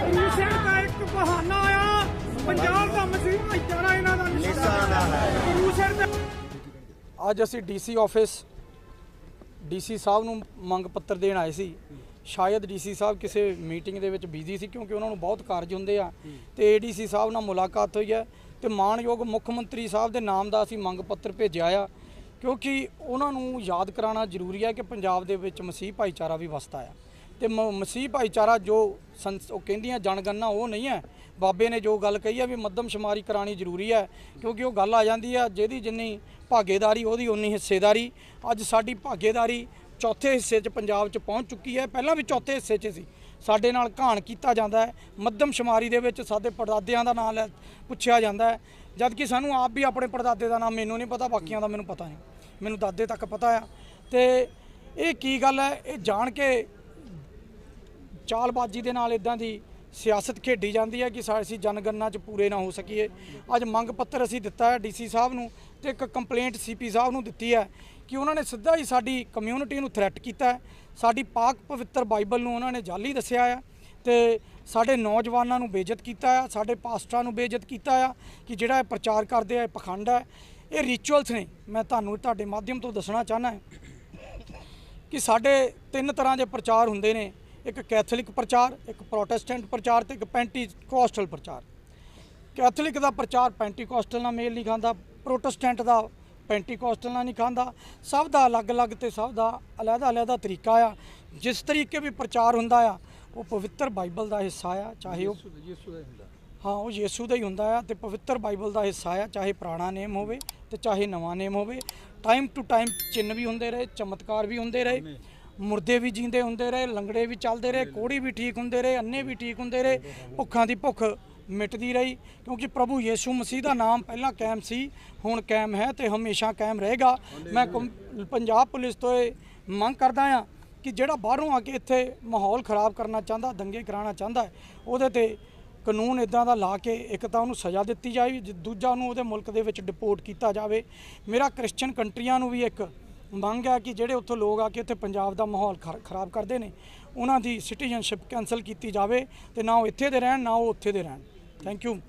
Commission ਦਾ ਇੱਕ ਬਹਾਨਾ ਆ ਪੰਜਾਬ ਦਾ ਮਸੀਹ ਭਾਈਚਾਰਾ ਇਹਨਾਂ ਦਾ ਨਿਸ਼ਾਨਾ ਹੈ ਕਮਿਸ਼ਨ ਦਾ ਅੱਜ ਅਸੀਂ ਡੀਸੀ ਆਫਿਸ ਡੀਸੀ ਸਾਹਿਬ ਨੂੰ ਮੰਗ ਪੱਤਰ ਦੇਣ ਆਏ ਸੀ। ਸ਼ਾਇਦ ਡੀਸੀ ਸਾਹਿਬ ਕਿਸੇ ਮੀਟਿੰਗ ਦੇ ਵਿੱਚ ਬਿਜ਼ੀ ਸੀ ਕਿਉਂਕਿ ਉਹਨਾਂ ਨੂੰ ਬਹੁਤ ਕਾਰਜ ਹੁੰਦੇ ਆ। ਤੇ ਏਡੀਸੀ ਸਾਹਿਬ ਨਾਲ ਮੁਲਾਕਾਤ ਹੋਈ ਹੈ ਤੇ ਮਾਨਯੋਗ ਮੁੱਖ ਮੰਤਰੀ ਸਾਹਿਬ ਦੇ ਨਾਮ ਦਾ ਅਸੀਂ ਮੰਗ ਪੱਤਰ ਭੇਜਿਆ ਆ। ਕਿਉਂਕਿ ਉਹਨਾਂ ਨੂੰ ਯਾਦ ਕਰਾਉਣਾ ਜ਼ਰੂਰੀ ਹੈ ਕਿ ਪੰਜਾਬ ਦੇ ਵਿੱਚ ਮਸੀਹ ਭਾਈਚਾਰਾ ਵੀ ਵਸਦਾ ਆ। ਤੇ ਮ- ਮਸੀਹ ਭਾਈਚਾਰਾ ਜੋ ਸੰਸ- ਉਹ ਕਹਿੰਦੀਆਂ ਜਨਗਣਨਾ ਉਹ ਨਹੀਂ ਹੈ। ਬਾਬੇ ਨੇ ਜੋ ਗੱਲ ਕਹੀ ਹੈ ਵੀ ਮੱਧਮ ਸ਼ੁਮਾਰੀ ਕਰਾਣੀ ਜ਼ਰੂਰੀ ਹੈ, ਕਿਉਂਕਿ ਉਹ ਗੱਲ ਆ ਜਾਂਦੀ ਹੈ ਜਿਹਦੀ ਜਿੰਨੀ ਭਾਗੇਦਾਰੀ, ਉਹਦੀ ਉਨੀ ਹਿੱਸੇਦਾਰੀ। ਅੱਜ ਸਾਡੀ ਭਾਗੇਦਾਰੀ ਚੌਥੇ ਹਿੱਸੇ 'ਚ ਪੰਜਾਬ 'ਚ ਪਹੁੰਚ ਚੁੱਕੀ ਹੈ। ਪਹਿਲਾਂ ਵੀ ਚੌਥੇ ਹਿੱਸੇ 'ਚ ਸੀ। ਸਾਡੇ ਨਾਲ ਘਾਣ ਕੀਤਾ ਜਾਂਦਾ ਹੈ। ਮੱਧਮ ਸ਼ੁਮਾਰੀ ਦੇ ਵਿੱਚ ਸਾਡੇ ਪੜਦਾਦਿਆਂ ਦਾ ਨਾਮ ਪੁੱਛਿਆ ਜਾਂਦਾ ਹੈ। ਜਦ ਕਿ ਸਾਨੂੰ ਆਪ ਵੀ ਆਪਣੇ ਪੜਦਾਦੇ ਦਾ ਨਾਮ ਮੈਨੂੰ ਨਹੀਂ ਪਤਾ, ਬਾਕੀਆਂ ਦਾ ਮੈਨੂੰ ਪਤਾ ਨਹੀਂ। ਮੈਨੂੰ ਦਾਦੇ ਤੱਕ ਪਤਾ ਆ। ਤੇ ਇਹ ਕੀ ਗੱਲ ਹੈ? ਇਹ ਜਾਣ ਕੇ ਚਾਲਬਾਜ਼ੀ ਦੇ ਨਾਲ ਇਦਾਂ ਦੀ ਸਿਆਸਤ ਖੇਡੀ ਜਾਂਦੀ ਹੈ ਕਿ ਸਾ- ਅਸੀਂ ਜਨਗਣਨਾ 'ਚ ਪੂਰੇ ਨਾ ਹੋ ਸਕੀਏ। ਅੱਜ ਮੰਗ ਪੱਤਰ ਅਸੀਂ ਦਿੱਤਾ ਹੈ ਡੀਸੀ ਸਾਹਿਬ ਨੂੰ ਤੇ ਇੱਕ ਕੰਪਲੇਂਟ ਸੀਪੀ ਸਾਹਿਬ ਨੂੰ ਦਿੱਤੀ ਹੈ ਕਿ ਉਹਨਾਂ ਨੇ ਸਿੱਧਾ ਹੀ ਸਾਡੀ ਕਮਿਊਨਿਟੀ ਨੂੰ ਥ੍ਰੈਟ ਕੀਤਾ ਸਾਡੀ ਪਾਕ ਪਵਿੱਤਰ ਬਾਈਬਲ ਨੂੰ ਉਹਨਾਂ ਨੇ ਜਾਲੀ ਦੱਸਿਆ ਹੈ ਤੇ ਸਾਡੇ ਨੌਜਵਾਨਾਂ ਨੂੰ ਬੇਇੱਜ਼ਤ ਕੀਤਾ ਆ, ਸਾਡੇ ਪਾਸਟਰਾਂ ਨੂੰ ਬੇਇੱਜ਼ਤ ਕੀਤਾ ਆ ਕਿ ਜਿਹੜਾ ਇਹ ਪ੍ਰਚਾਰ ਕਰਦੇ ਆ, ਇਹ ਪਖੰਡ ਹੈ ਇਹ ਰਿਚੁਅਲਸ ਨੇ। ਮੈਂ ਤੁਹਾਨੂੰ ਤੁਹਾਡੇ ਮਾਧਿਅਮ ਤੋਂ ਦੱਸਣਾ ਚਾਹਨਾ ਕਿ ਸਾਡੇ ਤਿੰਨ ਤਰ੍ਹਾਂ ਦੇ ਪ੍ਰਚਾਰ ਹੁੰਦੇ ਨੇ। ਇੱਕ ਕੈਥੋਲਿਕ ਪ੍ਰਚਾਰ, ਇੱਕ ਪ੍ਰੋਟੈਸਟੈਂਟ ਪ੍ਰਚਾਰ ਤੇ ਇੱਕ ਪੈਂਟੀਕੋਸਟਲ ਪ੍ਰਚਾਰ। ਕੈਥੋਲਿਕ ਦਾ ਪ੍ਰਚਾਰ ਪੈਂਟੀਕੋਸਟਲ ਨਾਲ ਮੇਲ ਨਹੀਂ ਖਾਂਦਾ, ਪ੍ਰੋਟੈਸਟੈਂਟ ਦਾ ਪੈਂਟੀਕੋਸਟਲ ਨਾਲ ਨਹੀਂ ਖਾਂਦਾ। ਸਭ ਦਾ ਅਲੱਗ-ਅਲੱਗ ਤੇ ਸਭ ਦਾ ਅਲੱਗ-ਅਲੱਗ ਤਰੀਕਾ ਆ। ਜਿਸ ਤਰੀਕੇ ਵੀ ਪ੍ਰਚਾਰ ਹੁੰਦਾ ਆ ਉਹ ਪਵਿੱਤਰ ਬਾਈਬਲ ਦਾ ਹਿੱਸਾ ਆ ਚਾਹੇ ਉਹ ਹਾਂ ਉਹ ਯੀਸ਼ੂ ਦਾ ਹੀ ਹੁੰਦਾ ਆ ਤੇ ਪਵਿੱਤਰ ਬਾਈਬਲ ਦਾ ਹਿੱਸਾ ਆ ਚਾਹੇ ਪੁਰਾਣਾ ਨੇਮ ਹੋਵੇ ਤੇ ਚਾਹੇ ਨਵਾਂ ਨੇਮ ਹੋਵੇ। ਟਾਈਮ ਟੂ ਟਾਈਮ ਚਿੰਨ ਵੀ ਹੁੰਦੇ ਰਹੇ ਚਮਤਕਾਰ ਵੀ ਹੁੰਦੇ ਰਹੇ ਮੁਰਦੇ ਵੀ ਜਿੰਦੇ ਹੁੰਦੇ ਰਹੇ ਲੰਗੜੇ ਵੀ ਚੱਲਦੇ ਰਹੇ ਕੋੜੀ ਵੀ ਠੀਕ ਹੁੰਦੇ ਰਹੇ ਅੰਨੇ ਵੀ ਠੀਕ ਹੁੰਦੇ ਰਹੇ ਭੁੱਖਾਂ ਦੀ ਭੁੱਖ ਮਿਟਦੀ ਰਹੀ ਕਿਉਂਕਿ ਪ੍ਰਭੂ ਯੀਸ਼ੂ ਮਸੀਹ ਦਾ ਨਾਮ ਪਹਿਲਾਂ ਕਾਇਮ ਸੀ ਹੁਣ ਕਾਇਮ ਹੈ ਤੇ ਹਮੇਸ਼ਾ ਕਾਇਮ ਰਹੇਗਾ। ਮੈਂ ਪੰਜਾਬ ਪੁਲਿਸ ਤੋਂ ਇਹ ਮੰਗ ਕਰਦਾ ਆ ਕਿ ਜਿਹੜਾ ਬਾਹਰੋਂ ਆ ਕੇ ਇੱਥੇ ਮਾਹੌਲ ਖਰਾਬ ਕਰਨਾ ਚਾਹੁੰਦਾ, ਦੰਗੇ ਕਰਾਉਣਾ ਚਾਹੁੰਦਾ ਉਹਦੇ ਤੇ ਕਾਨੂੰਨ ਇਦਾਂ ਦਾ ਲਾ ਕੇ ਇੱਕ ਤਾਂ ਉਹਨੂੰ ਸਜ਼ਾ ਦਿੱਤੀ ਜਾਵੇ, ਜ- ਦੂਜਾ ਉਹਨੂੰ ਉਹਦੇ ਮੁਲਕ ਦੇ ਵਿੱਚ ਡਿਪੋਰਟ ਕੀਤਾ ਜਾਵੇ। ਮੇਰਾ ਕ੍ਰਿਸਚੀਅਨ ਕੰਟਰੀਆਂ ਨੂੰ ਵੀ ਇੱਕ ਮੰਗ ਹੈ ਕਿ ਜਿਹੜੇ ਉੱਥੋਂ ਲੋਕ ਆ ਕੇ ਉੱਥੇ ਪੰਜਾਬ ਦਾ ਮਾਹੌਲ ਖਰ- ਖਰਾਬ ਕਰਦੇ ਨੇ, ਉਹਨਾਂ ਦੀ ਸਿਟੀਜ਼ਨਸ਼ਿਪ ਕੈਨਸਲ ਕੀਤੀ ਜਾਵੇ ਤੇ ਨਾ ਉਹ ਇੱਥੇ ਦੇ ਰਹਿਣ, ਨਾ ਉਹ ਉੱਥੇ ਦੇ ਰਹਿਣ। ਥੈਂਕ ਯੂ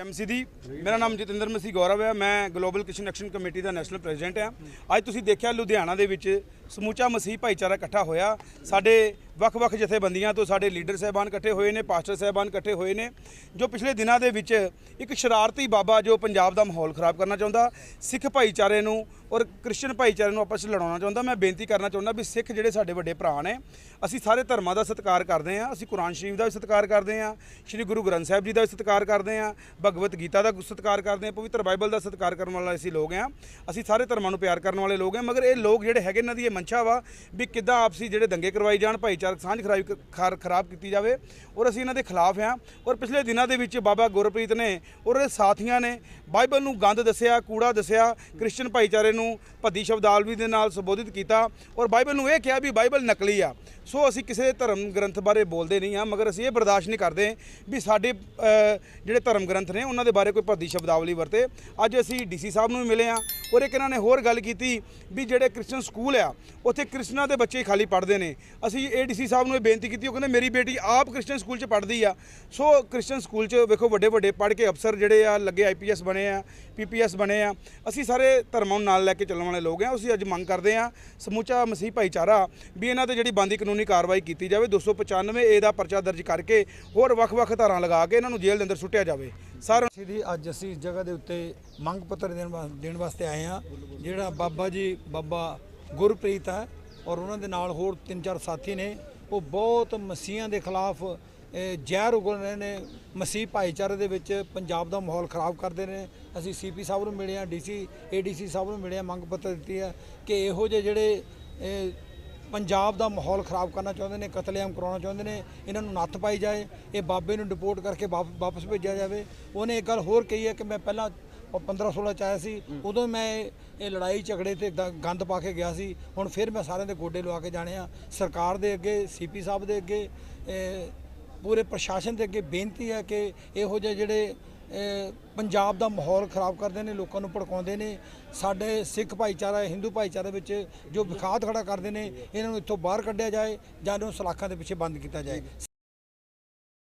ਐਮਸੀ ਦੀ, ਮੇਰਾ ਨਾਮ ਜਤਿੰਦਰ ਮਸੀਹ ਗੌਰਵ ਹੈ, ਮੈਂ ਗਲੋਬਲ ਕਿਸ਼ਨ ਐਕਸ਼ਨ ਕਮੇਟੀ ਦਾ ਨੈਸ਼ਨਲ ਪ੍ਰੈਜ਼ੀਡੈਂਟ ਹਾਂ। ਅੱਜ ਤੁਸੀਂ ਦੇਖਿਆ ਲੁਧਿਆਣਾ ਦੇ ਵਿੱਚ ਸਮੂਚਾ ਮਸੀਹ ਭਾਈਚਾਰਾ ਇਕੱਠਾ ਹੋਇਆ। ਸਾਡੇ ਵੱਖ-ਵੱਖ ਜਥੇਬੰਦੀਆਂ ਤੋਂ ਸਾਡੇ ਲੀਡਰ ਸਹਿਬਾਨ ਇਕੱਠੇ ਹੋਏ ਨੇ, ਪਾਸਟਰ ਸਹਿਬਾਨ ਇਕੱਠੇ ਹੋਏ ਨੇ, ਜੋ ਪਿਛਲੇ ਦਿਨਾਂ ਦੇ ਵਿੱਚ ਇੱਕ ਸ਼ਰਾਰਤੀ ਬਾਬਾ ਜੋ ਪੰਜਾਬ ਦਾ ਮਾਹੌਲ ਖਰਾਬ ਕਰਨਾ ਚਾਹੁੰਦਾ, ਸਿੱਖ ਭਾਈਚਾਰੇ ਨੂੰ ਔਰ ਕ੍ਰਿਸਚੀਅਨ ਭਾਈਚਾਰੇ ਨੂੰ ਆਪਸ ਵਿੱਚ ਲੜਾਉਣਾ ਚਾਹੁੰਦਾ। ਮੈਂ ਬੇਨਤੀ ਕਰਨਾ ਚਾਹੁੰਦਾ ਵੀ ਸਿੱਖ ਜਿਹੜੇ ਸਾਡੇ ਵੱਡੇ ਭਰਾ ਨੇ, ਅਸੀਂ ਸਾਰੇ ਧਰਮਾਂ ਦਾ ਸਤਿਕਾਰ ਕਰਦੇ ਹਾਂ, ਅਸੀਂ ਕੁਰਾਨ ਸ਼ਰੀਫ ਦਾ ਵੀ ਸਤਿਕਾਰ ਕਰਦੇ ਹਾਂ, ਸ੍ਰੀ ਗੁਰੂ ਗ੍ਰੰਥ ਸਾਹਿਬ ਜੀ ਦਾ ਵੀ ਸਤਿਕਾਰ ਕਰਦੇ ਹਾਂ ਭਗਵਤ ਗੀਤਾ ਦਾ ਸਤਿਕਾਰ ਕਰਦੇ ਹਾਂ, ਪਵਿੱਤਰ ਬਾਈਬਲ ਦਾ ਸਤਿਕਾਰ ਕਰਨ ਵਾਲੇ ਅਸੀਂ ਲੋਕ ਹਾਂ, ਅਸੀਂ ਸਾਰੇ ਧਰਮਾਂ ਨੂੰ ਪਿਆਰ ਕਰਨ ਵਾਲੇ ਲੋਕ ਹਾਂ, ਮਗਰ ਇਹ ਲੋਕ ਜਿਹੜੇ ਹੈਗੇ, ਇਹਨਾਂ ਦੀ ਇਹ ਮਨਸ਼ਾ ਵਾ ਵੀ ਕਿੱਦਾਂ ਆਪਸੀ ਜਿਹੜੇ ਦੰਗੇ ਕਰਵਾਈ ਜਾਣ, ਭਾਈਚਾਰਕ ਸਾਂਝ ਖਰਾਬ ਖਰਾਬ ਕੀਤੀ ਜਾਵੇ ਔਰ ਅਸੀਂ ਇਹਨਾਂ ਦੇ ਖਿਲਾਫ ਹਾਂ ਔਰ ਪਿਛਲੇ ਦਿਨਾਂ ਦੇ ਵਿੱਚ ਬਾਬਾ ਗੁਰਪ੍ਰੀਤ ਨੇ ਔਰ ਉਹਦੇ ਸਾਥੀਆਂ ਨੇ ਬਾਈਬਲ ਨੂੰ ਗੰਦ ਦੱਸਿਆ, ਕੂੜਾ ਦੱਸਿਆ ਕ੍ਰਿਸਚੀਅਨ ਭਾਈਚਾਰੇ ਨੂੰ ਭੱਦੀ ਸ਼ਬਦਾਵਲੀ ਦੇ ਨਾਲ ਸੰਬੋਧਿਤ ਕੀਤਾ ਔਰ ਬਾਈਬਲ ਨੂੰ ਇਹ ਕਿਹਾ ਵੀ ਬਾਈਬਲ ਨਕਲੀ ਆ। ਸੋ ਅਸੀਂ ਕਿਸੇ ਧਰਮ ਗ੍ਰੰਥ ਬਾਰੇ ਬੋਲਦੇ ਨਹੀਂ ਹਾਂ, ਮਗਰ ਅਸੀਂ ਇਹ ਬਰਦਾਸ਼ਤ ਨਹੀਂ ਕਰਦੇ ਵੀ ਸਾਡੇ ਜਿਹੜੇ ਧਰਮ ਗ੍ਰੰਥ ਨੇ ਉਹਨਾਂ ਦੇ ਬਾਰੇ ਕੋਈ ਭੱਦੀ ਸ਼ਬਦਾਵਲੀ ਵਰਤੇ। ਅੱਜ ਅਸੀਂ ਡੀਸੀ ਸਾਹਿਬ ਨੂੰ ਵੀ ਮਿਲੇ ਆ ਔਰ ਇੱਕ ਇਹਨਾਂ ਨੇ ਹੋਰ ਗੱਲ ਕੀਤੀ ਵੀ ਜਿਹੜੇ ਕ੍ਰਿਸਚੀਅਨ ਸਕੂਲ ਆ ਉੱਥੇ ਕ੍ਰਿਸਨਾ ਦੇ ਬੱਚੇ ਖਾਲੀ ਪੜ੍ਹਦੇ ਨੇ। ਅਸੀਂ ਏਡੀਸੀ ਸਾਹਿਬ ਨੂੰ ਇਹ ਬੇਨਤੀ ਕੀਤੀ, ਉਹ ਕਹਿੰਦੇ, ਮੇਰੀ ਬੇਟੀ ਆਪ ਕ੍ਰਿਸਚਨ ਸਕੂਲ 'ਚ ਪੜ੍ਹਦੀ ਆ। ਸੋ ਕ੍ਰਿਸ਼ਚਨ ਸਕੂਲ 'ਚ ਵੇਖੋ, ਵੱਡੇ ਵੱਡੇ ਪੜ੍ਹ ਕੇ ਅਫਸਰ ਜਿਹੜੇ ਆ, ਲੱਗੇ ਆਈਪੀਐਸ ਬਣੇ ਆ ਪੀਪੀਐਸ ਬਣੇ ਆ। ਅਸੀਂ ਸਾਰੇ ਧਰਮਾਂ ਨੂੰ ਨਾਲ ਲੈ ਕੇ ਚੱਲਣ ਵਾਲੇ ਲੋਕ ਆ। ਅਸੀਂ ਅੱਜ ਮੰਗ ਕਰਦੇ ਆ, ਸਮੁੱਚਾ ਮਸੀਹ ਭਾਈਚਾਰਾ ਵੀ ਇਹਨਾਂ ਤੇ ਜਿਹੜੀ ਬੰਦੀ ਕਾਨੂੰਨੀ ਕਾਰਵਾਈ ਕੀਤੀ ਜਾਵੇ 295 ਏ ਦਾ ਪਰਚਾ ਦਰਜ ਕਰਕੇ ਹੋਰ ਵੱਖ-ਵੱਖ ਧਾਰਾਂ ਲਗਾ ਕੇ ਇਹਨਾਂ ਨੂੰ ਜੇਲ੍ਹ ਦੇ ਅੰਦਰ ਸੁੱਟਿਆ ਜਾਵੇ। ਸਰ ਅਸੀਂ ਅੱਜ ਅਸੀਂ ਇਸ ਜਗ੍ਹਾ ਦੇ ਉੱਤੇ ਮੰਗ ਪੱਤਰ ਦੇਣ ਵਾ- ਦੇਣ ਵਾਸਤੇ ਆਏ ਹਾਂ ਜਿਹੜਾ ਬਾਬਾ ਜੀ, ਬਾਬਾ ਗੁਰਪ੍ਰੀਤ ਹੈ ਔਰ ਉਹਨਾਂ ਦੇ ਨਾਲ ਹੋਰ ਤਿੰਨ ਚਾਰ ਸਾਥੀ ਨੇ। ਉਹ ਬਹੁਤ ਮਸੀਹਾਂ ਦੇ ਖਿਲਾਫ ਜ਼ਹਿਰ ਉਗਲ ਰਹੇ ਨੇ। ਮਸੀਹ ਭਾਈਚਾਰੇ ਦੇ ਵਿੱਚ ਪੰਜਾਬ ਦਾ ਮਾਹੌਲ ਖਰਾਬ ਕਰਦੇ ਨੇ। ਅਸੀਂ ਸੀਪੀ ਸਾਹਿਬ ਨੂੰ ਮਿਲੇ ਆ ਡੀਸੀ, ਏਡੀਸੀ ਸਾਹਿਬ ਨੂੰ ਮਿਲੇ ਆ ਮੰਗ ਪੱਤਰ ਦਿੱਤੀ ਹੈ ਕਿ ਇਹੋ ਜਿਹੇ ਜਿਹੜੇ ਪੰਜਾਬ ਦਾ ਮਾਹੌਲ ਖਰਾਬ ਕਰਨਾ ਚਾਹੁੰਦੇ ਨੇ, ਕਤਲੇਆਮ ਕਰਾਉਣਾ ਚਾਹੁੰਦੇ ਨੇ, ਇਹਨਾਂ ਨੂੰ ਨੱਥ ਪਾਈ ਜਾਏ, ਇਹ ਬਾਬੇ ਨੂੰ ਡਿਪੋਰਟ ਕਰਕੇ ਵਾਪ- ਵਾਪਸ ਭੇਜਿਆ ਜਾਵੇ। ਉਹਨੇ ਇੱਕ ਗੱਲ ਹੋਰ ਕਹੀ ਹੈ ਕਿ ਮੈਂ ਪਹਿਲਾਂ ਉਹ 15 16 ਚ ਆਇਆ ਸੀ ਉਦੋਂ ਮੈਂ ਇਹ- ਲੜਾਈ ਝਗੜੇ ਤੇ ਦ- ਗੰਦ ਪਾ ਕੇ ਗਿਆ ਸੀ। ਹੁਣ ਫਿਰ ਮੈਂ ਸਾਰਿਆਂ ਦੇ ਗੋਡੇ ਲਵਾ ਕੇ ਜਾਣੇ ਆ। ਸਰਕਾਰ ਦੇ ਅੱਗੇ ਸੀਪੀ ਸਾਹਿਬ ਦੇ ਅੱਗੇ ਇਹ ਪੂਰੇ ਪ੍ਰਸ਼ਾਸਨ ਦੇ ਅੱਗੇ ਬੇਨਤੀ ਹੈ ਕਿ ਇਹੋ ਜਿਹੇ ਜਿਹੜੇ ਪੰਜਾਬ ਦਾ ਮਾਹੌਲ ਖਰਾਬ ਕਰਦੇ ਨੇ ਲੋਕਾਂ ਨੂੰ ਭੜਕਾਉਂਦੇ ਨੇ ਸਾਡੇ ਸਿੱਖ ਭਾਈਚਾਰਾ ਹਿੰਦੂ ਭਾਈਚਾਰੇ ਵਿੱਚ ਜੋ ਵਿਖਾਤ ਖੜਾ ਕਰਦੇ ਨੇ ਇਹਨਾਂ ਨੂੰ ਇੱਥੋਂ ਬਾਹਰ ਕੱਢਿਆ ਜਾਏ ਜਾਂ ਇਹਨਾਂ ਨੂੰ ਸਲਾਖਾਂ ਦੇ ਪਿੱਛੇ ਬੰਦ ਕੀਤਾ ਜਾਏ।